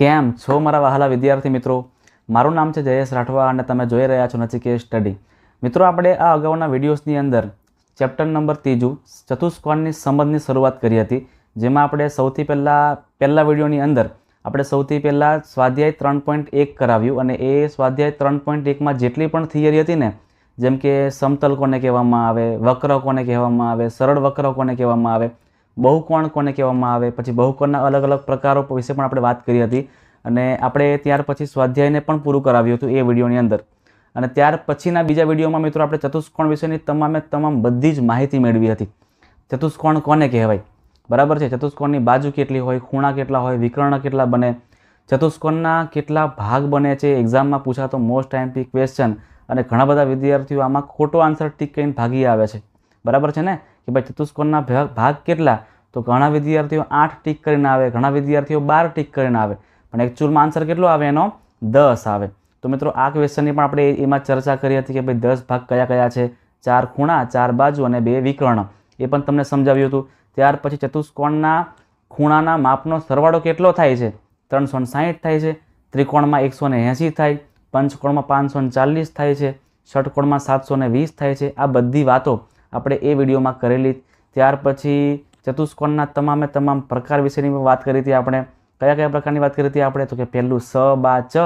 કેમ છો મારા વહાલા વિદ્યાર્થી મિત્રો? મારું નામ છે જયેશ રાઠવા અને તમે જોઈ રહ્યા છો નચિકેત સ્ટડી. મિત્રો, આપણે આ અગાઉના વિડીયોઝની અંદર ચેપ્ટર નંબર ત્રીજું ચતુષ્કોણની સંબંધની શરૂઆત કરી હતી, જેમાં આપણે સૌથી પહેલાં, પહેલા વિડીયોની અંદર આપણે સૌથી પહેલાં સ્વાધ્યાય ત્રણ પોઈન્ટ એક કરાવ્યું અને એ સ્વાધ્યાય ત્રણ પોઈન્ટ એકમાં જેટલી પણ થિયરી હતી ને, જેમ કે સમતલ કોને કહેવામાં આવે, વક્ર કોને કહેવામાં આવે, સરળ વક્ર કોને કહેવામાં આવે બહુકોણ કોને કહેવામાં આવે? પછી બહુકોણના અલગ અલગ પ્રકારો વિશે પણ આપણે વાત કરી હતી. અને આપણે ત્યાર પછી સ્વાધ્યાયને પણ પૂરું કરાવ્યું હતું એ વિડીયોની અંદર. અને ત્યાર પછીના બીજા વિડીયોમાં મિત્રો આપણે ચતુષ્કોણ વિશેની તમામે તમામ બધી જ માહિતી મેળવી હતી. ચતુષ્કોણ કોને કહેવાય? બરાબર છે, ચતુષ્કોણની બાજુ કેટલી હોય, ખૂણા કેટલા હોય, વિકર્ણ કેટલા બને? ચતુષ્કોણના કેટલા ભાગ બને છે? એક્ઝામમાં પૂછાતો મોસ્ટ આઈએમપી ક્વેશ્ચન અને ઘણા બધા વિદ્યાર્થીઓ આમાં ખોટો આન્સર ટીક કરીને ભાગી આવે છે. બરાબર છે ને? કે ભાઈ ચતુષ્કોણના ભાગ ભાગ કેટલા? તો ઘણા વિદ્યાર્થીઓ આઠ ટીક કરીને આવે, ઘણા વિદ્યાર્થીઓ બાર ટીક કરીને આવે. પણ એકચ્યુઅલમાં આન્સર કેટલો આવે? એનો દસ આવે. તો મિત્રો, આ ક્વેશ્ચનની પણ આપણે એમાં ચર્ચા કરી હતી કે ભાઈ દસ ભાગ કયા કયા છે? ચાર ખૂણા, ચાર બાજુ અને બે વિકર્ણ. એ પણ તમને સમજાવ્યું હતું. ત્યાર પછી ચતુષ્કોણના ખૂણાના માપનો સરવાળો કેટલો થાય છે? ત્રણસો સાહીઠ થાય છે. ત્રિકોણમાં એકસો એંસી થાય. પંચકોણમાં પાંચસો ચાલીસ થાય છે. ષટકોણમાં સાતસો વીસ થાય છે. આ બધી વાતો આપણે એ વિડીયોમાં કરેલી. ત્યાર પછી ચતુષ્કોણના તમામે તમામ પ્રકાર વિશેની વાત કરી હતી આપણે. કયા કયા પ્રકારની વાત કરી હતી આપણે? તો કે પહેલું સ, બા, ચ.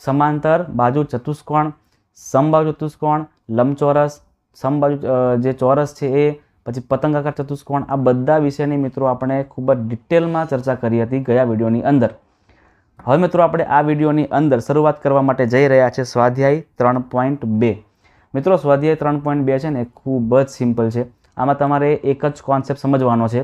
સમાંતર બાજુ ચતુષ્કોણ, સમબાજુ ચતુષ્કોણ, લંબચોરસ, સમબાજુ જે ચોરસ છે એ, પછી પતંગાકાર ચતુષ્કોણ, આ બધા વિષયની મિત્રો આપણે ખૂબ જ ડિટેલમાં ચર્ચા કરી હતી ગયા વિડીયોની અંદર. હવે મિત્રો આપણે આ વિડીયોની અંદર શરૂઆત કરવા માટે જઈ રહ્યા છે સ્વાધ્યાય ત્રણ પોઈન્ટ બે. મિત્રો, સ્વાધ્યાય ત્રણ પોઈન્ટ બે છે ને ખૂબ જ સિમ્પલ છે. આમાં તમારે એક જ કોન્સેપ્ટ સમજવાનો છે.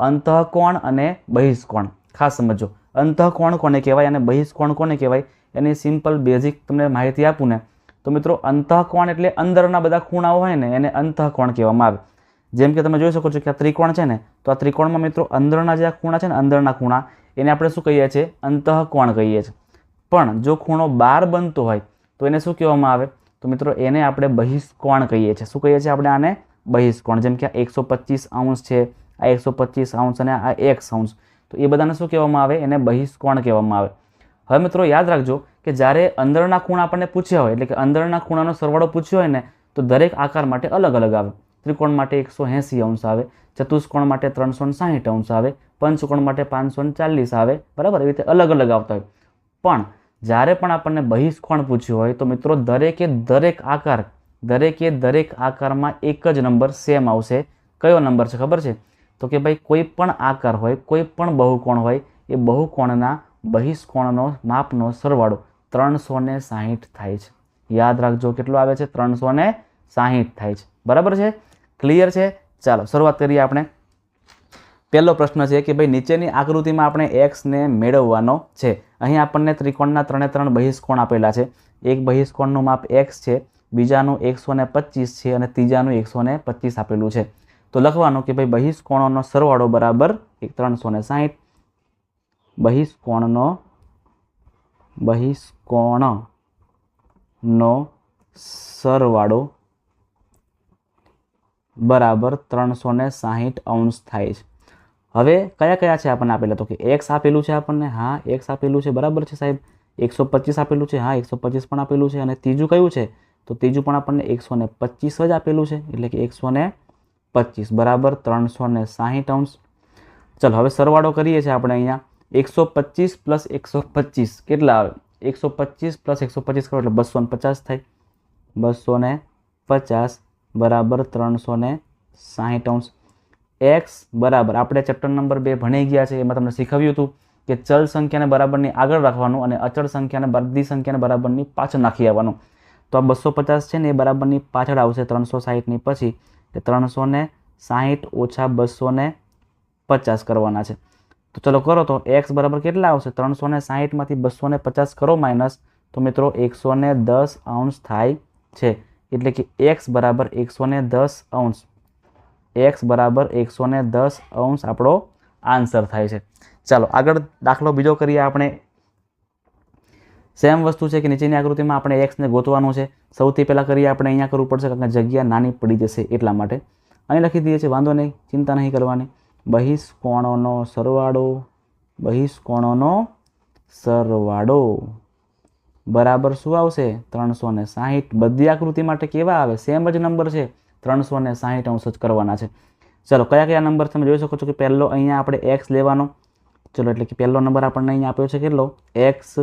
અંતઃકોણ અને બહિષ્કોણ. ખાસ સમજો અંતઃકોણ કોને કહેવાય અને બહિષ્કોણ કોને કહેવાય? એની સિમ્પલ બેઝિક તમને માહિતી આપું ને, તો મિત્રો, અંતઃકોણ એટલે અંદરના બધા ખૂણાઓ હોય ને, એને અંતઃકોણ કહેવામાં આવે. જેમ કે તમે જોઈ શકો છો કે આ ત્રિકોણ છે ને, તો આ ત્રિકોણમાં મિત્રો, અંદરના જે આ ખૂણા છે ને, અંદરના ખૂણા, એને આપણે શું કહીએ છીએ? અંતઃકોણ કહીએ છીએ. પણ જો ખૂણો બાર બનતો હોય, તો એને શું કહેવામાં આવે? તો મિત્રો એને આપણે બહિષ્કોણ કહીએ છીએ. શું કહીએ છીએ આપણે આને? બહિષ્કોણ. જેમ કે આ એકસો પચીસ અંશ છે, આ એકસો પચીસ અંશ અને આ એક અંશ. તો એ બધાને શું કહેવામાં આવે? એને બહિષ્કોણ કહેવામાં આવે. હવે મિત્રો યાદ રાખજો કે જ્યારે અંદરના ખૂણ આપણને પૂછ્યા હોય, એટલે કે અંદરના ખૂણાનો સરવાળો પૂછ્યો હોય ને, તો દરેક આકાર માટે અલગ અલગ આવે. ત્રિકોણ માટે એકસો એંસી અંશ આવે, ચતુષ્કોણ માટે ત્રણસો સાહીઠ અંશ આવે, પંચકોણ માટે પાંચસો ચાલીસ આવે, બરાબર? એવી રીતે અલગ અલગ આવતા હોય. પણ જ્યારે પણ આપણને બહિષ્કોણ પૂછ્યું હોય, તો મિત્રો દરેકે દરેક આકાર, દરેકે દરેક આકારમાં એક જ નંબર સેમ આવશે. કયો નંબર છે ખબર છે? તો કે ભાઈ કોઈ પણ આકાર હોય, કોઈ પણ બહુકોણ હોય, એ બહુકોણના બહિષ્કોણનો માપનો સરવાળો ત્રણસો ને સાહીઠ થાય છે. યાદ રાખજો કેટલો આવે છે? ત્રણસો ને સાહીઠ થાય છે. બરાબર છે? ક્લિયર છે? ચાલો, શરૂઆત કરીએ આપણે. પહેલો પ્રશ્ન છે કે ભાઈ નીચેની આકૃતિમાં આપણે એક્સને મેળવવાનો છે. અહીં આપણને ત્રિકોણના ત્રણે ત્રણ બહિષ્કોણ આપેલા છે. એક બહિષ્કોણનું માપ એક્સ છે, બીજાનું એકસો ને છે અને ત્રીજાનું એકસો ને આપેલું છે. તો લખવાનું કે ભાઈ બહિષ્કોણોનો સરવાળો બરાબર એક ત્રણસો ને સાહીઠ. બહિષ્કોણનો બહિષ્કોણનો સરવાળો બરાબર ત્રણસો ને સાહીઠ અંશ થાય છે. હવે કયા કયા છે આપણને આપેલા? તો કે એક્સ આપેલું છે આપણને, હા એક્સ આપેલું છે, બરાબર છે સાહેબ? એકસો પચીસ આપેલું છે, હા, એકસો પચીસ પણ આપેલું છે. અને ત્રીજું કયું છે? તો ત્રીજું પણ આપણને એકસો ને પચીસ જ આપેલું છે, એટલે કે એકસો ને બરાબર? ત્રણસો ને ચલો, હવે સરવાળો કરીએ છીએ આપણે અહીંયા. એકસો પચીસ પ્લસ એકસો પચીસ કેટલા આવે? એકસો પચીસ પ્લસ એકસો પચીસ કરો, એટલે બસો ને પચાસ થાય. બસો ને પચાસ, બરાબર? ત્રણસો ને સાહીઠ અંશ. એક્સ બરાબર. આપણે ચેપ્ટર નંબર બે ભણી ગયા છે. એમાં તમને શીખવ્યું હતું કે ચલ સંખ્યાને બરાબરની આગળ રાખવાનું અને અચળ સંખ્યાને બધી સંખ્યાને બરાબરની પાછળ નાખી આવવાનું. તો આ બસો પચાસ છે ને, એ બરાબરની પાછળ આવશે ત્રણસો સાહીઠની પછી. એટલે ત્રણસો ને સાહીઠ ઓછા બસો ને પચાસ કરવાના છે. તો ચલો કરો તો એક્સ બરાબર કેટલા આવશે? ત્રણસો ને સાહીઠમાંથી બસો ને પચાસ કરો માઇનસ. તો મિત્રો એકસો ને દસ અંશ થાય છે. એટલે કે એક્સ બરાબર એકસો ને દસ અંશ. એક્સ બરાબર એકસો ને દસ અંશ આપણો આન્સર થાય છે. ચાલો, આગળ દાખલો બીજો કરીએ આપણે. સેમ વસ્તુ છે કે નીચેની આકૃતિમાં આપણે એક્સને ગોતવાનું છે. સૌથી પહેલાં કરીએ આપણે અહીંયા કરવું પડશે કારણ કે જગ્યા નાની પડી જશે એટલા માટે. અહીં લખી દઈએ છીએ, વાંધો નહીં, ચિંતા નહીં કરવાની. બહિષ્કોણોનો સરવાળો બહિષ્કોણોનો સરવાળો. બરાબર શું આવશે? ત્રણસો ને સાહીઠ. બધી આકૃતિ માટે કેવા આવે? સેમ જ નંબર છે. ત્રણસો ને સાહીઠ અંશ જ કરવાના છે. ચલો, કયા કયા નંબર તમે જોઈ શકો છો કે પહેલો અહીંયા આપણે એક્સ લેવાનો. ચલો, એટલે કે પહેલો નંબર આપણને અહીંયા આપ્યો છે કેટલો? એક્સ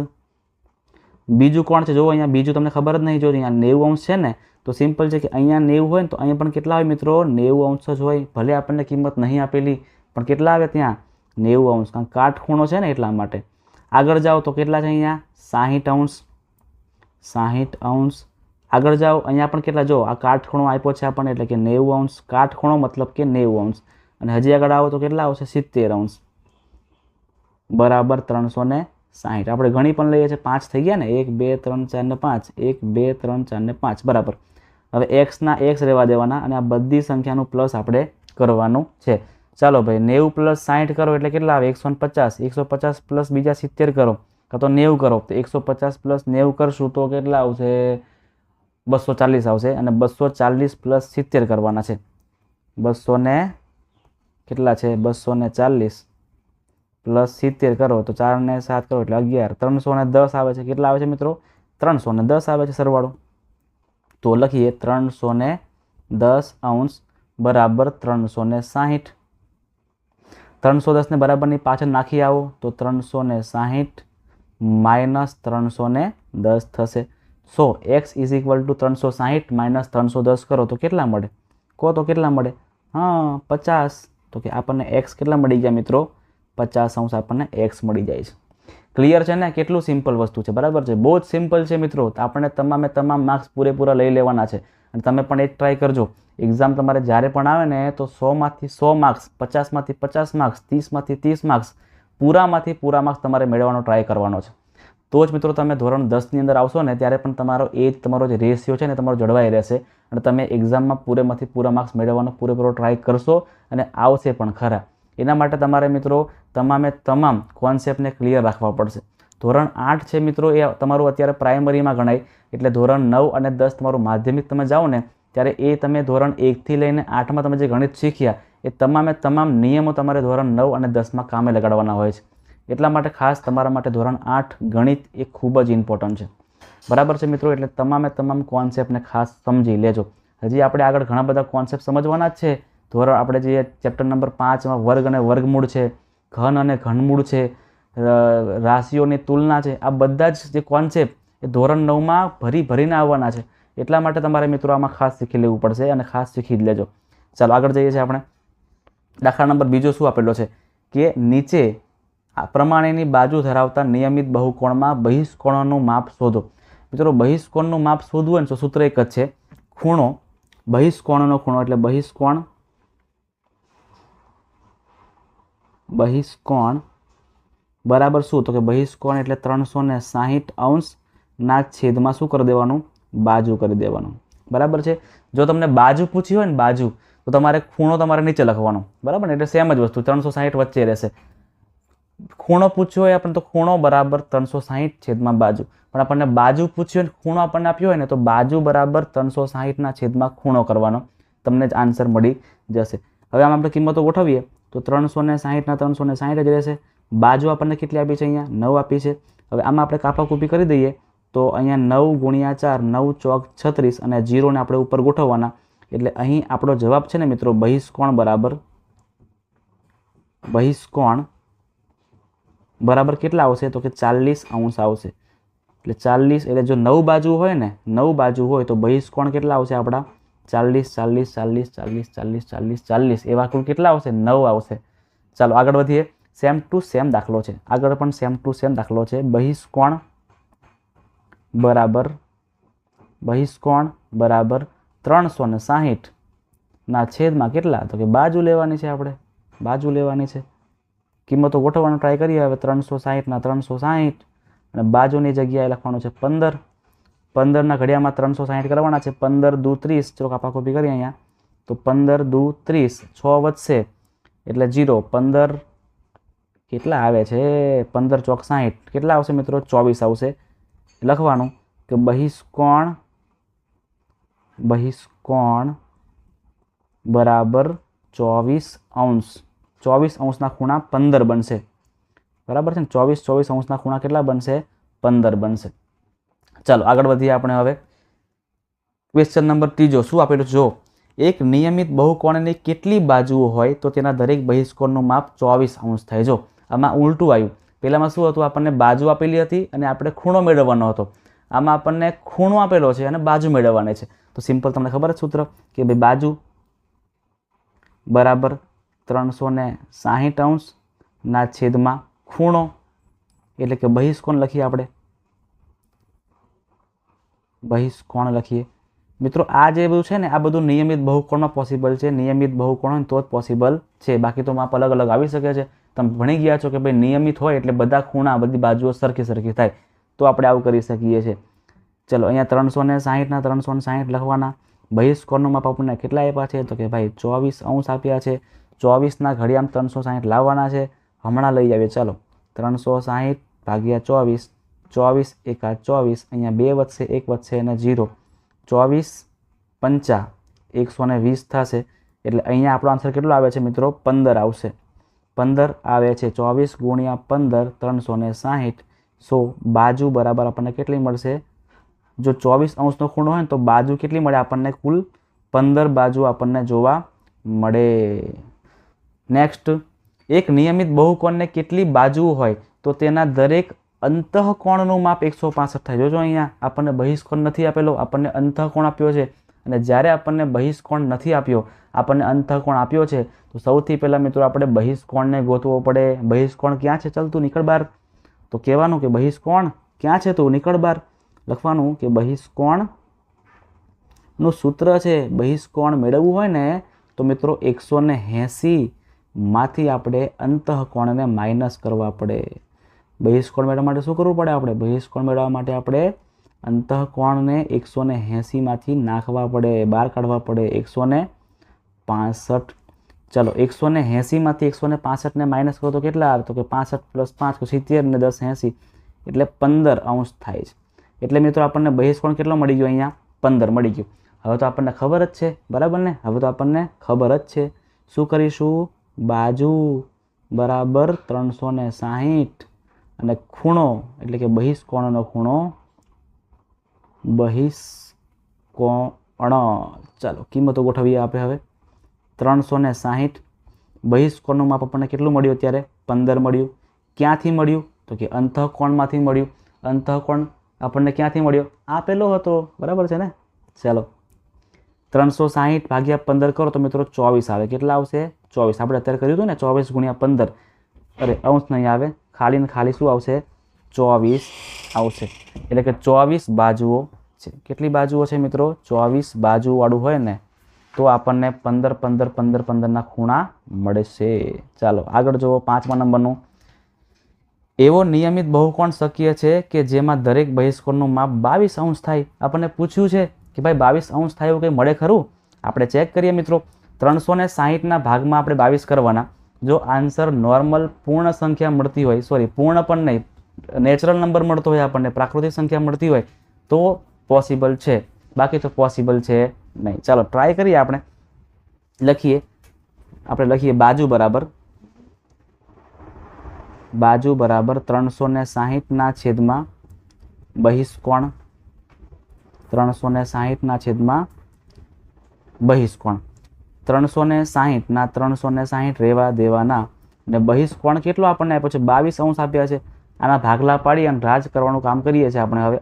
બીજું કોણ છે? જો અહીંયા બીજું તમને ખબર જ નહીં, જો અહીંયા નેવું અંશ છે ને, તો સિમ્પલ છે કે અહીંયા નેવું હોય ને, તો અહીંયા પણ કેટલા હોય મિત્રો? નેવું અંશ જ હોય. ભલે આપણને કિંમત નહીં આપેલી, પણ કેટલા આવે ત્યાં? નેવું અંશ. કારણ કાટખૂણો છે ને એટલા માટે. આગળ જાઓ તો કેટલા છે અહીંયા? સાહીઠ અંશ. સાહીઠ અંશ. આગળ જાઓ. અહીંયા પણ કેટલા, જો, આ કાટખૂણો આપ્યો છે આપણને, એટલે કે નેવું અંશ. કાટખૂણો મતલબ કે નેવું અંશ. અને હજી આગળ આવો તો કેટલા આવશે? સિત્તેર અંશ. બરાબર ત્રણસો ને સાહીઠ. આપણે ઘણી પણ લઈએ છીએ. પાંચ થઈ ગયા ને. એક, બે, ત્રણ, ચાર ને પાંચ. એક, બે, ત્રણ, ચાર ને પાંચ. બરાબર. હવે એક્સના એક્સ રહેવા દેવાના અને આ બધી સંખ્યાનું પ્લસ આપણે કરવાનું છે. ચાલો ભાઈ, નેવું પ્લસ સાહીઠ કરો એટલે કેટલા આવે? એકસો પચાસ. એકસો પચાસ પ્લસ બીજા સિત્તેર કરો. કાં તો નેવું કરો. તો એકસો પચાસ પ્લસ નેવું કરશું તો કેટલા આવશે? બસો ચાલીસ આવશે અને બસો ચાલીસ પ્લસ સિત્તેર કરવાના છે. બસો ને કેટલા છે? બસો ને ચાલીસ પ્લસ સિત્તેર કરો તો ચાર ને સાત કરો એટલે અગિયાર. ત્રણસો ને દસ આવે છે. કેટલા આવે છે મિત્રો? ત્રણસો ને દસ આવે છે સરવાળો. તો લખીએ ત્રણસો ને દસ અંશ બરાબર ત્રણસો ને સાહીઠ. ત્રણસો દસને બરાબરની પાછળ નાખી આવો તો ત્રણસો ને સાહીઠ માઇનસ ત્રણસો ને દસ થશે. So X is equal to ત્રણસો સાહીઠ માઇનસ ત્રણસો દસ કરો તો કેટલા મળે? કહો તો કેટલા મળે? હા, પચાસ. તો કે આપણને એક્સ કેટલા મળી ગયા મિત્રો? પચાસ અંશ આપણને એક્સ મળી જાય છે. ક્લિયર છે ને? કેટલું સિમ્પલ વસ્તુ છે. બરાબર છે? બહુ જ સિમ્પલ છે મિત્રો. તો આપણને તમામે તમામ માર્ક્સ પૂરેપૂરા લઈ લેવાના છે. અને તમે પણ એક ટ્રાય કરજો. એક્ઝામ તમારે જ્યારે પણ આવે ને, તો સોમાંથી સો માર્ક્સ પચાસમાંથી પચાસ માર્ક્સ ત્રીસમાંથી ત્રીસ માર્ક્સ પૂરામાંથી પૂરા માર્ક્સ તમારે મેળવવાનો ટ્રાય કરવાનો છે. તો જ મિત્રો તમે ધોરણ દસની અંદર આવશો ને ત્યારે પણ તમારો એજ તમારો જે રેશિયો છે ને તમારો જળવાઈ રહેશે. અને તમે એક્ઝામમાં પૂરેમાંથી પૂરા માર્ક્સ મેળવવાનો પૂરેપૂરો ટ્રાય કરશો અને આવશે પણ ખરા. એના માટે તમારે મિત્રો તમામે તમામ કોન્સેપ્ટને ક્લિયર રાખવા પડશે. ધોરણ આઠ છે મિત્રો એ તમારું અત્યારે પ્રાઇમરીમાં ગણાય. એટલે ધોરણ નવ અને દસ તમારું માધ્યમિક તમે જાઓ ને ત્યારે એ તમે ધોરણ એકથી લઈને આઠમાં તમે જે ગણિત શીખ્યા, એ તમામે તમામ નિયમો તમારે ધોરણ નવ અને દસમાં કામે લગાડવાના હોય છે. એટલા માટે ખાસ તમારા માટે ધોરણ આઠ ગણિત એ ખૂબ જ ઇમ્પોર્ટન્ટ છે. બરાબર છે મિત્રો? એટલે તમામે તમામ કોન્સેપ્ટને ખાસ સમજી લેજો. હજી આપણે આગળ ઘણા બધા કોન્સેપ્ટ સમજવાના જ છે. ધોરણ આપણે જે ચેપ્ટર નંબર પાંચમાં વર્ગ અને વર્ગમૂળ છે, ઘન અને ઘનમૂળ છે રાશિઓની તુલના છે, આ બધા જ જે કોન્સેપ્ટ એ ધોરણ નવમાં ભરી ભરીને આવવાના છે. એટલા માટે તમારે મિત્રો આમાં ખાસ શીખી લેવું પડશે અને ખાસ શીખી જ લેજો. ચાલો આગળ જઈએ છીએ આપણે. દાખલા નંબર બીજો શું આપેલો છે? કે નીચે આ પ્રમાણેની બાજુ ધરાવતા નિયમિત બહુકોણમાં બહિષ્કોણનું માપ શોધો. મિત્રો, બહિષ્કોણનું માપ શોધવું હોય ને તો સૂત્ર એક જ છે. ખૂણો, બહિષ્કોણનો ખૂણો એટલે બહિષ્કોણ બહિષ્કોણ બરાબર શું? તો કે બહિષ્કોણ એટલે ત્રણસો ને સાહીઠ અંશના છેદમાં શું કરી દેવાનું? બાજુ કરી દેવાનું. બરાબર છે? જો તમને બાજુ પૂછી હોય ને બાજુ, તો તમારે ખૂણો તમારે નીચે લખવાનો. બરાબર ને? એટલે સેમ જ વસ્તુ, ત્રણસો સાહીઠ વચ્ચે રહેશે. ખૂણો પૂછ્યો હોય, આપણને તો ખૂણો બરાબર ત્રણસો સાહીઠ છેદમાં બાજુ. પણ આપણને બાજુ પૂછ્યું હોય ખૂણો આપણને આપ્યો હોય ને, તો બાજુ બરાબર ત્રણસો સાહીઠના છેદમાં ખૂણો કરવાનો. તમને જ આન્સર મળી જશે. હવે આમ આપણે કિંમતો ગોઠવીએ, તો ત્રણસો ને સાહીઠના ત્રણસો ને સાહીઠ જ રહેશે. બાજુ આપણને કેટલી આપી છે અહીંયા? નવ આપી છે. હવે આમાં આપણે કાપાકૂપી કરી દઈએ, તો અહીંયા નવ ગુણ્યા ચાર, નવ ચોક છત્રીસ અને જીરોને આપણે ઉપર ગોઠવવાના. એટલે અહીં આપણો જવાબ છે ને મિત્રો, બહિષ્કોણ બરાબર, બહિષ્કોણ બરાબર કેટલા આવશે? તો કે ચાલીસ અંશ આવશે. એટલે ચાલીસ એટલે જો નવ બાજુ હોય ને, નવ બાજુ હોય તો બહિષ્કોણ કેટલા આવશે આપણા? ચાલીસ ચાલીસ ચાલીસ ચાલીસ ચાલીસ ચાલીસ ચાલીસ. એવા કુલ કેટલા આવશે? નવ આવશે. ચાલો આગળ વધીએ. સેમ ટુ સેમ દાખલો છે. આગળ પણ સેમ ટુ સેમ દાખલો છે. બહિષ્કોણ બરાબર. બહિષ્કોણ બરાબર. ત્રણસો ને છેદમાં કેટલા? તો કે બાજુ લેવાની છે આપણે. બાજુ લેવાની છે. કિંમતો ગોઠવવાનો ટ્રાય કરીએ, હવે ત્રણસો સાહીઠના ત્રણસો સાહીઠ અને બાજુની જગ્યાએ લખવાનું છે પંદર. પંદરના ઘડિયામાં ત્રણસો સાહીઠ કરવાના છે, પંદર દુ ત્રીસ. ચલો કાપા કોપી કરીએ અહીંયા, તો પંદર દુ ત્રીસ, છ વધશે. એટલે જીરો પંદર કેટલા આવે છે? પંદર ચોક સાહીઠ. કેટલા આવશે મિત્રો? ચોવીસ આવશે. લખવાનું કે બહિષ્કોણ બહિષ્કોણ બરાબર ચોવીસ અંશ. ચોવીસ અંશના ખૂણા પંદર બનશે. બરાબર છે ને? ચોવીસ ચોવીસ અંશના ખૂણા કેટલા બનશે? પંદર બનશે. ચાલો, આગળ વધીએ આપણે હવે. ક્વેશ્ચન નંબર ત્રીજો, શું આપેલું જો, એક નિયમિત બહુકોણની કેટલી બાજુઓ હોય તો તેના દરેક બહિષ્કોણનું માપ ચોવીસ અંશ થાય. જો, આમાં ઉલટું આવ્યું. પહેલાંમાં શું હતું? આપણને બાજુ આપેલી હતી અને આપણે ખૂણો મેળવવાનો હતો. આમાં આપણને ખૂણો આપેલો છે અને બાજુ મેળવવાની છે. તો સિમ્પલ તમને ખબર જ સૂત્ર? કે ભાઈ બાજુ બરાબર ત્રણસો ને સાહીઠ અંશના છેદમાં ખૂણો. એટલે કે બહિષ્કોણ લખીએ આપણે. બહિષ્કોણ લખીએ. મિત્રો, આ જે બધું છે ને, આ બધું નિયમિત બહુકોણમાં પોસિબલ છે. નિયમિત બહુકોણ હોય તો જ પોસિબલ છે. બાકી તો માપ અલગ અલગ આવી શકે છે. તમે ભણી ગયા છો કે ભાઈ નિયમિત હોય એટલે બધા ખૂણા, બધી બાજુઓ સરખી સરખી થાય. તો આપણે આવું કરી શકીએ છીએ. ચલો, અહીંયા ત્રણસો ને સાહીઠના ત્રણસો ને સાહીઠ લખવાના. બહિષ્કોણનું માપ આપણને કેટલા આપ્યા છે? તો કે ભાઈ ચોવીસ અંશ આપ્યા છે. ચોવીસના ઘડિયામ ત્રણસો સાહીઠ લાવવાના છે. હમણાં લઈ આવીએ ચાલો, ત્રણસો સાહીઠ ભાગ્યા ચોવીસ ચોવીસ એકા ચોવીસ, અહીંયા બે વધશે, એક વધશે અને જીરો ચોવીસ પંચા, એકસો ને વીસ થશે. એટલે અહીંયા આપણો આન્સર કેટલો આવે છે મિત્રો? પંદર આવશે. પંદર આવે છે. ચોવીસ ગુણ્યા પંદર, ત્રણસો ને સાહીઠ. સો, બાજુ બરાબર આપણને કેટલી મળશે? જો ચોવીસ અંશનો ખૂણો હોય ને તો બાજુ કેટલી મળે આપણને? કુલ પંદર બાજુ આપણને જોવા મળે. નેક્સ્ટ એક નિયમિત બહુકોણને કેટલી બાજુઓ હોય તો તેના દરેક અંતઃકોણનું માપ એકસો પાસઠ થાય. જોજો અહીંયા આપણને બહિષ્કોણ નથી આપેલો, આપણને અંતઃકોણ આપ્યો છે. અને જ્યારે આપણને બહિષ્કોણ નથી આપ્યો, આપણને અંતઃકોણ આપ્યો છે, તો સૌથી પહેલાં મિત્રો આપણે બહિષ્કોણને ગોતવો પડે. બહિષ્કોણ ક્યાં છે? ચલતું નીકળ બાર તો કહેવાનું કે બહિષ્કોણ ક્યાં છે તું? નીકળ બાર લખવાનું કે બહિષ્કોણનું સૂત્ર છે. બહિષ્કોણ મેળવવું હોય ને તો મિત્રો એકસો એંસી માંથી આપણે અંતઃકોણને માઇનસ કરવા પડે. બહિષ્કોણ મેળવવા માટે શું કરવું પડે આપણે? બહિષ્કોણ મેળવવા માટે આપણે અંતઃકોણને એકસો ને એંસીમાંથી નાખવા પડે, બહાર કાઢવા પડે. એકસો ને પાસઠ ચલો એકસો ને એંસીમાંથી એકસો ને પાસઠને માઇનસ કરો તો કેટલા આવે? તો કે પાસઠ પ્લસ પાંચ સિત્તેર ને દસ એંસી એટલે પંદર અંશ થાય છે. એટલે મિત્રો આપણને બહિષ્કોણ કેટલો મળી ગયો અહીંયા? પંદર મળી ગયું. હવે તો આપણને ખબર જ છે. બરાબર ને? હવે તો આપણને ખબર જ છે. શું કરીશું? બાજુ બરાબર ત્રણસો ને સાહીઠ. અને ખૂણો, એટલે કે બહિષ્કોણનો ખૂણો, બહિષ્કોણ. ચાલો, કિંમતો ગોઠવીએ આપણે હવે. ત્રણસો ને સાહીઠ. બહિષ્કોણનું માપ આપણને કેટલું મળ્યું અત્યારે? પંદર મળ્યું. ક્યાંથી મળ્યું? તો કે અંતઃકોણમાંથી મળ્યું. અંતઃકોણ આપણને ક્યાંથી મળ્યો? આપેલો હતો. બરાબર છે ને? ચાલો ત્રણસો સાહીઠ ભાગ્યા પંદર કરો તો મિત્રો ચોવીસ આવે. કેટલા આવશે? ચોવીસ. આપણે અત્યારે કર્યું હતું ને, ચોવીસ ગુણ્યા પંદર. અરે, અંશ નહીં આવે. ખાલી ને ખાલી શું આવશે? ચોવીસ આવશે. એટલે કે ચોવીસ બાજુઓ છે. કેટલી બાજુઓ છે મિત્રો? ચોવીસ બાજુવાળું હોય ને, તો આપણને પંદર પંદર પંદર, પંદરના ખૂણા મળશે. ચાલો, આગળ જુઓ પાંચમા નંબરનું. એવો નિયમિત બહુકોણ શક્ય છે કે જેમાં દરેક બહિષ્કોણનું માપ બાવીસ અંશ થાય? આપણને પૂછ્યું છે. કે ભાઈ બાવીસ અંશ થાય એવું કંઈ મળે ખરું? આપણે ચેક કરીએ મિત્રો. ત્રણસો ને સાહીઠના ભાગમાં આપણે બાવીસ કરવાના. જો આન્સર નોર્મલ પૂર્ણ સંખ્યા મળતી હોય સોરી પૂર્ણ પણ નહીં નેચરલ નંબર મળતો હોય આપણને, પ્રાકૃતિક સંખ્યા મળતી હોય, તો પોસિબલ છે. બાકી તો પોસિબલ છે નહીં. ચાલો ટ્રાય કરીએ આપણે. લખીએ. આપણે લખીએ બાજુ બરાબર. બાજુ બરાબર ત્રણસો ને સાહીઠના છેદમાં બહિષ્કોણ ત્રણસો ને સાહીઠના છેદમાં બહિષ્કોણ. ત્રણસો ને સાહીઠના ત્રણસો ને સાહીઠ રહેવા દેવાના ને બહિષ્કોણ કેટલો આપણને આપ્યો છે? બાવીસ અંશ આપ્યા છે. આના ભાગલા પાડી અને રાજ કરવાનું કામ કરીએ છીએ આપણે હવે.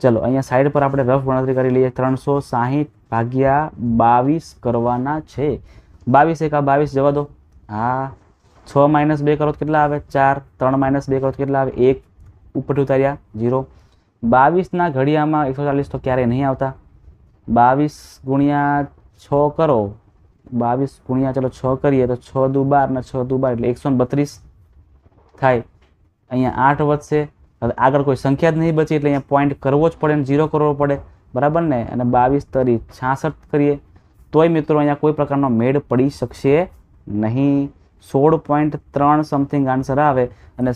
ચલો, અહીંયા સાઈડ પર આપણે રફ ગણતરી કરી લઈએ. ત્રણસો સાહીઠ ભાગ્યા બાવીસ કરવાના છે. બાવીસ એકા બાવીસ જવા દો. હા, છ માઇનસ બે કરો કેટલા આવે? ચાર. ત્રણ માઇનસ બે કરો કેટલા આવે? એક. ઉપર ઉતાર્યા. જીરો બાવીસના ઘડિયામાં એકસો ચાલીસ તો ક્યારેય નહીં આવતા. બાવીસ ગુણ્યા છ કરો. બાવીસ ગુણ્યા ચલો છ કરીએ તો છ દુ બાર ને છ દુ બાર એટલે એકસો બત્રીસ થાય. અહીંયા આઠ વધશે. હવે આગળ કોઈ સંખ્યા જ નહીં બચી એટલે અહીંયા પોઈન્ટ કરવો જ પડે ને ઝીરો કરવો પડે. બરાબર ને? અને બાવીસ તરી છાસઠ કરીએ. તોય મિત્રો અહીંયા કોઈ પ્રકારનો મેળ પડી શકશે નહીં. સોળ પોઈન્ટ ત્રણ સમથિંગ આન્સર આવે. અને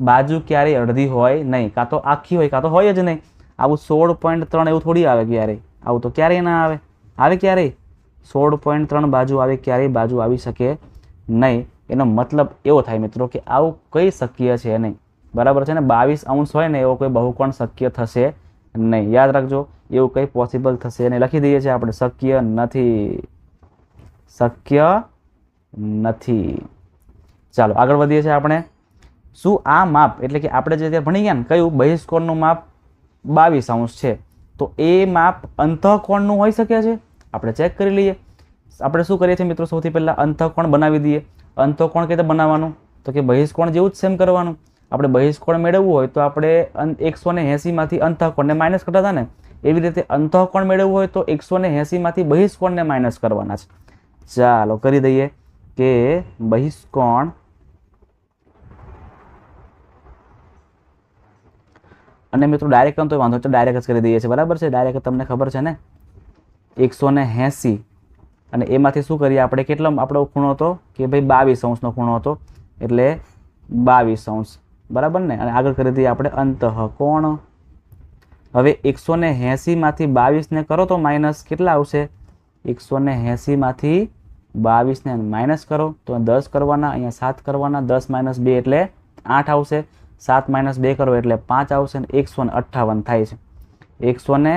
બાજુ ક્યારેય અડધી હોય નહીં. કાં તો આખી હોય, કાં તો હોય જ નહીં. આવું સોળ પોઈન્ટ ત્રણ એવું થોડી આવે ક્યારેય. આવું તો ક્યારેય ના આવે. આવે ક્યારેય? સોળ પોઈન્ટ ત્રણ બાજુ આવે ક્યારેય બાજુ આવી શકે નહીં. એનો મતલબ એવો થાય મિત્રો કે આવું કંઈ શક્ય છે નહીં. બરાબર છે ને? બાવીસ અંશ હોય ને, એવો કોઈ બહુકોણ શક્ય થશે નહીં. યાદ રાખજો, એવું કંઈ પોસિબલ થશે નહીં. લખી દઈએ છીએ આપણે, શક્ય નથી. શક્ય નથી. ચાલો, આગળ વધીએ છીએ આપણે. શું આ માપ એટલે કે આપણે જે ત્યાં ભણી ગયા ને, કયું બહિષ્કોણનું માપ બાવીસ અંશ છે, તો એ માપ અંતઃકોણનું હોઈ શકે છે? આપણે ચેક કરી લઈએ. આપણે શું કરીએ છીએ મિત્રો? સૌથી પહેલાં અંતઃકોણ બનાવી દઈએ. અંતઃકોણ કઈ રીતે બનાવવાનું? તો કે બહિષ્કોણ જેવું જ સેમ કરવાનું. આપણે બહિષ્કોણ મેળવવું હોય તો આપણે એકસો ને એંસીમાંથી અંતઃકોણને માઇનસ કરતા હતા ને, એવી રીતે અંતઃકોણ મેળવવું હોય તો એકસો ને એંસીમાંથી બહિષ્કોણને માઇનસ કરવાના છે. ચાલો કરી દઈએ કે બહિષ્કોણ અને મિત્રો ડાયરેક્ટ તો વાંધો છે ડાયરેક્ટ જ કરી દઈએ છીએ. બરાબર છે? ડાયરેક્ટ તમને ખબર છે ને? એકસો એંસી. અને એમાંથી શું કરીએ આપણે? કેટલો આપણો ખૂણો હતો? કે ભાઈ બાવીસ અંશનો ખૂણો હતો. એટલે બાવીસ અંશ. બરાબર ને? અને આગળ કરી દઈએ આપણે અંતઃ કોણ? હવે એકસો ને એંસીમાંથી બાવીસને કરો તો માઇનસ કેટલા આવશે? એકસો ને એંસીમાંથી બાવીસને માઇનસ કરો. તો દસ કરવાના, અહીંયા સાત કરવાના, દસ માઇનસ બે એટલે આઠ આવશે. સાત માઇનસ બે કરો એટલે પાંચ આવશે ને એકસો ને અઠ્ઠાવન થાય છે. એકસો ને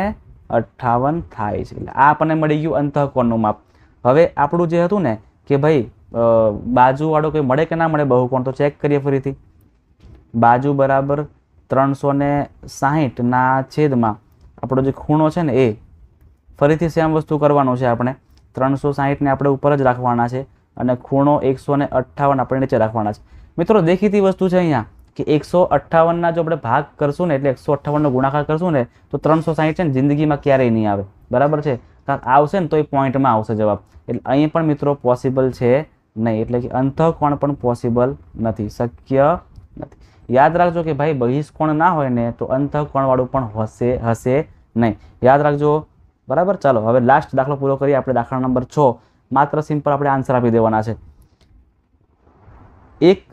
અઠ્ઠાવન થાય છે. એટલે આ આપણને મળી ગયું અંતઃકોણનું માપ. હવે આપણું જે હતું ને કે ભાઈ બાજુવાળો કોઈ મળે કે ના મળે બહુકોણ તો ચેક કરીએ ફરીથી. બાજુ બરાબર ત્રણસો ને સાહીઠના છેદમાં આપણો જે ખૂણો છે ને એ ફરીથી સેમ વસ્તુ કરવાનું છે આપણે. ત્રણસો સાહીઠને આપણે ઉપર જ રાખવાના છે અને ખૂણો એકસો ને અઠ્ઠાવન આપણે નીચે રાખવાના છે. મિત્રો દેખીતી વસ્તુ છે અહીંયા. કે એકસો અઠ્ઠાવનના જો આપણે ભાગ કરશું ને એટલે એકસો અઠ્ઠાવનનો ગુણાકાર કરશું ને, તો ત્રણસો સાહીઠ છે ને, જિંદગીમાં ક્યારેય નહીં આવે. બરાબર છે? કારણ આવશે ને તો એ પોઈન્ટમાં આવશે જવાબ. એટલે અહીં પણ મિત્રો પોસિબલ છે નહીં. એટલે કે અંતઃકોણ પણ પોસિબલ નથી. શક્ય નથી. યાદ રાખજો કે ભાઈ, બહિષ્કોણ ના હોય ને, તો અંતઃકોણવાળું પણ હશે હશે નહીં. યાદ રાખજો. બરાબર? ચાલો, હવે લાસ્ટ દાખલો પૂરો કરીએ. આપણે દાખલા નંબર છ. માત્ર સિમ્પલ આપણે આન્સર આપી દેવાના છે. એક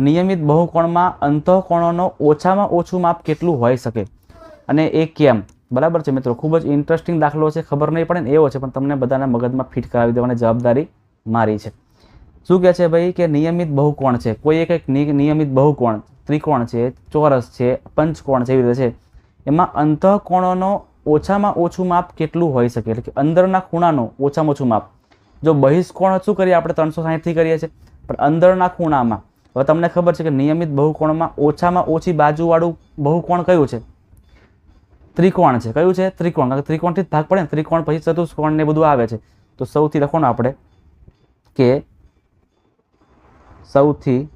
નિયમિત બહુકોણમાં અંતઃકોણોનો ઓછામાં ઓછું માપ કેટલું હોઈ શકે? અને એ કેમ? બરાબર છે મિત્રો, ખૂબ જ ઇન્ટરેસ્ટિંગ દાખલો છે, ખબર નહીં પડે ને એવો છે, પણ તમને બધાના મગજમાં ફિટ કરાવી દેવાની જવાબદારી મારી છે. શું કહે છે ભાઈ કે નિયમિત બહુકોણ છે? કોઈ એક નિયમિત બહુકોણ, ત્રિકોણ છે, ચોરસ છે, પંચકોણ છે એવી રીતે છે. એમાં અંતઃકોણોનો ઓછામાં ઓછું માપ કેટલું હોઈ શકે? એટલે કે અંદરના ખૂણાનો ઓછામાં ઓછું માપ. જો બહિષ્કોણ શું કરીએ આપણે? ત્રણસો સાહીઠથી કરીએ છીએ. પણ અંદરના ખૂણામાં. હવે તમને ખબર છે કે નિયમિત બહુકોણમાં ઓછામાં ઓછી બાજુવાળું બહુકોણ કયું છે? ત્રિકોણ છે. કયું છે? ત્રિકોણ. કારણ કે ત્રિકોણથી જ ભાગ પડે ને, ત્રિકોણ પછી ચતુષ્કોણ ને બધું આવે છે. તો સૌથી લખો આપણે કે સૌથી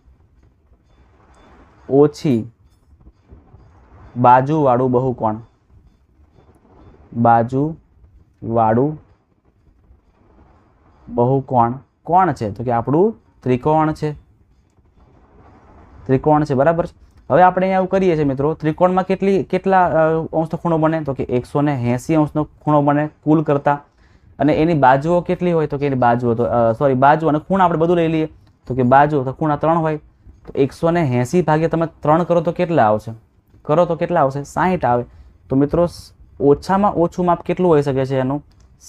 ઓછી બાજુવાળું બહુકોણ. બાજુવાળું બહુકોણ કોણ છે? તો કે આપણું ત્રિકોણ છે. ત્રિકોણ છે, બરાબર હવે આપણે અહીંયા આવું કરીએ છીએ મિત્રો, ત્રિકોણમાં કેટલી, કેટલા અંશનો ખૂણો બને? તો કે એકસો ને એંસી અંશનો ખૂણો બને કુલ કરતા. અને એની બાજુઓ કેટલી હોય? તો કે એની બાજુઓ, તો સોરી બાજુ અને ખૂણા આપણે બધું લઈ લઈએ. તો કે બાજુ તો ખૂણા ત્રણ હોય. તો એકસો ને એંસી ભાગ્યા તમે ત્રણ કરો તો કેટલા આવશે? કરો તો કેટલા આવશે? સાહીઠ આવે. તો મિત્રો ઓછામાં ઓછું માપ કેટલું હોઈ શકે છે એનું?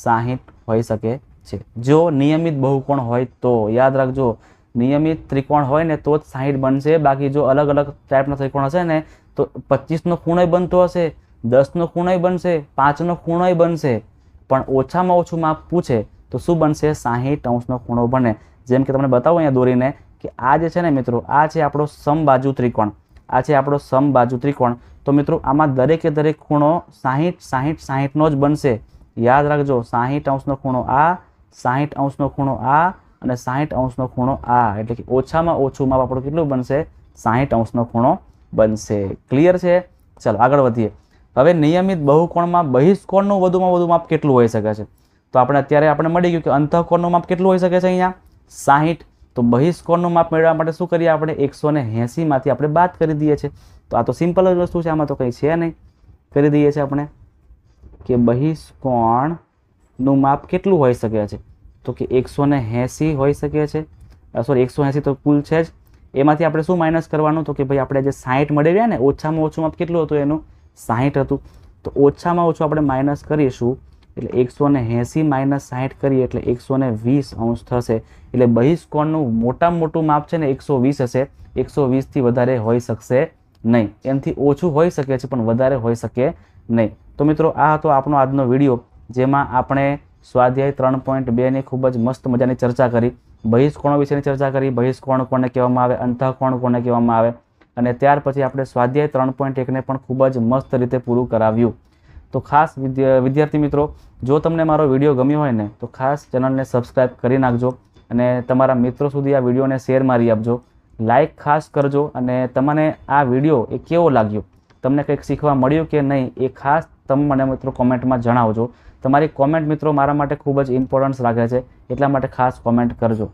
સાહીઠ હોઈ શકે છે. જો નિયમિત બહુકોણ હોય તો, યાદ રાખજો, નિયમિત ત્રિકોણ હોય ને તો જ સાહીઠ બનશે. બાકી જો અલગ અલગ ટાઈપના ત્રિકોણ હશે ને, તો પચીસનો ખૂણોય બનતો હશે, દસનો ખૂણોય બનશે, પાંચનો ખૂણોય બનશે. પણ ઓછામાં ઓછું માપ પૂછે તો શું બનશે? સાહીઠ અંશનો ખૂણો બને. જેમ કે તમને બતાવો અહીંયા દોરીને કે આ જે છે ને મિત્રો, આ છે આપણો સમબાજુ ત્રિકોણ. આ છે આપણો સમબાજુ ત્રિકોણ. તો મિત્રો, આમાં દરેકે દરેક ખૂણો સાહીઠ સાહીઠ, સાહીઠનો જ બનશે. યાદ રાખજો, સાહીઠ અંશનો ખૂણો આ સાહીઠ અંશનો ખૂણો આ અને સાહીઠ અંશનો ખૂણો આ. એટલે કે ઓછામાં ઓછું માપ આપણું કેટલું બનશે? સાહીઠ અંશનો ખૂણો બનશે. ક્લિયર છે? ચાલો, આગળ વધીએ. હવે નિયમિત બહુકોણમાં બહિષ્કોણનું વધુમાં વધુ માપ કેટલું હોઈ શકે છે? તો આપણે અત્યારે આપણે મળી ગયું કે અંતઃકોણનું માપ કેટલું હોઈ શકે છે અહીંયા? સાહીઠ. તો બહિષ્કોણનું માપ મેળવવા માટે શું કરીએ આપણે? એકસો ને એંસીમાંથી આપણે બાદ કરી દઈએ છીએ. તો આ તો સિમ્પલ જ વસ્તુ છે, આમાં તો કંઈ છે નહીં. કરી દઈએ છીએ આપણે કે બહિષ્કોણનું માપ કેટલું હોઈ શકે છે? તો કે એકસો ને એંસી હોઈ શકે છે. સોરી એકસો એંસી તો કુલ છે જ. એમાંથી આપણે શું માઇનસ કરવાનું? તો કે ભાઈ આપણે જે સાહીઠ મળેવ્યા ને, ઓછામાં ઓછું માપ કેટલું હતું? એનું સાહીઠ હતું. તો ઓછામાં ઓછું આપણે માઇનસ કરીશું, એટલે એકસો ને એંસી માઇનસ સાહીઠ કરીએ એટલે એકસો ને વીસ અંશ થશે. એટલે બહિષ્કોણનું મોટામાં મોટું માપ છે ને, એકસો વીસ હશે. એકસો વીસથી વધારે હોઈ શકશે નહીં. એનાથી ઓછું હોઈ શકે છે, પણ વધારે હોઈ શકે નહીં. તો મિત્રો, આ હતો આપણો આજનો વીડિયો. જેમાં આપણે સ્વાધ્યાય ત્રણ પોઈન્ટ બેની ખૂબ જ મસ્ત મજાની ચર્ચા કરી. બહિષ્કોણો વિશેની ચર્ચા કરી. બહિષ્કોણ કોને કહેવામાં આવે? અંતઃકોણ કોને કહેવામાં આવે? અને ત્યાર પછી આપણે સ્વાધ્યાય ત્રણ પોઈન્ટ એકને પણ ખૂબ જ મસ્ત રીતે પૂરું કરાવ્યું. તો ખાસ વિદ્યા, વિદ્યાર્થી મિત્રો, જો તમને મારો વીડિયો ગમ્યો હોય ને, તો ખાસ ચેનલને સબસ્ક્રાઈબ કરી નાખજો અને તમારા મિત્રો સુધી આ વિડીયોને શેર મારી આપજો. લાઇક ખાસ કરજો અને તમને આ વીડિયો એ કેવો લાગ્યો? તમને કંઈક શીખવા મળ્યું કે નહીં એ ખાસ તમે, મને મિત્રો કોમેન્ટમાં જણાવજો. તમારી કોમેન્ટ મિત્રો મારા માટે ખૂબ જ ઇમ્પોર્ટન્સ લાગે છે. એટલા માટે ખાસ કોમેન્ટ કરજો.